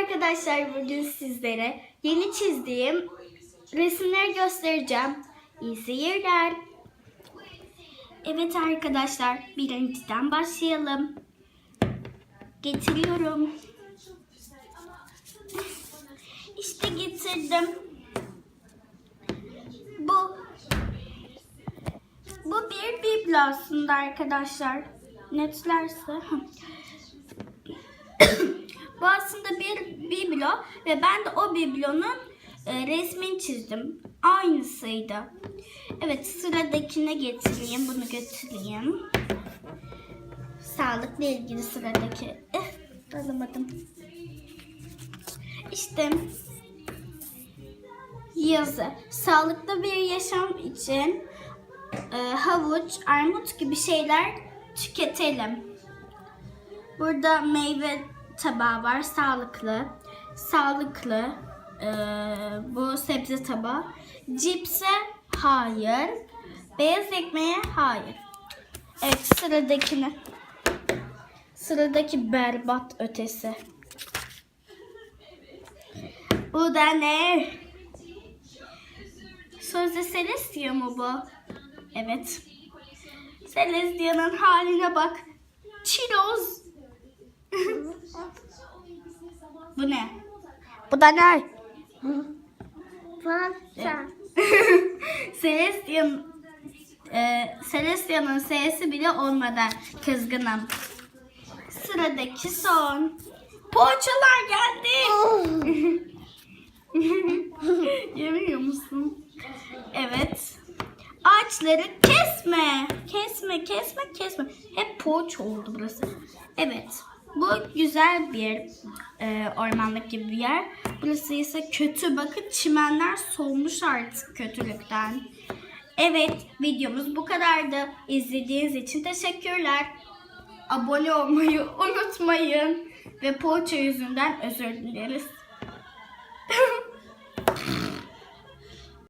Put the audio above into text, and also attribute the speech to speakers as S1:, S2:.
S1: arkadaşlar bugün sizlere yeni çizdiğim resimleri göstereceğim. İyi seyirler. Evet arkadaşlar birinciden başlayalım. Getiriyorum. İşte getirdim. Bu bu bir biblo aslında arkadaşlar. Netlerse. Bu aslında bir biblo ve ben de o biblonun e, resmini çizdim. Aynısıydı. Evet sıradakine getireyim. Bunu götüreyim. Sağlıkla ilgili sıradaki. Eh, alamadım. İşte yazı. Sağlıklı bir yaşam için e, havuç, armut gibi şeyler tüketelim. Burada meyve tabağı var. Sağlıklı. Sağlıklı. Ee, bu sebze tabağı. Cipse hayır. Beyaz ekmeğe hayır. Evet sıradakine. Sıradaki berbat ötesi. Bu da ne? Sözde Celestia mı bu? Evet. Celestia'nın haline bak. Çiroz. Bu ne?
S2: Bu da ne?
S1: Celestia'nın e, Celestia'nın S'si bile olmadan kızgınım. Sıradaki son. Poğaçalar geldi. Yemiyor musun? Evet. Ağaçları kesme. Kesme, kesme, kesme. Hep poğaça oldu burası. Evet. Bu güzel bir e, ormanlık gibi bir yer. Burası ise kötü. Bakın çimenler solmuş artık kötülükten. Evet videomuz bu kadardı. İzlediğiniz için teşekkürler. Abone olmayı unutmayın. Ve poğaça yüzünden özür dileriz.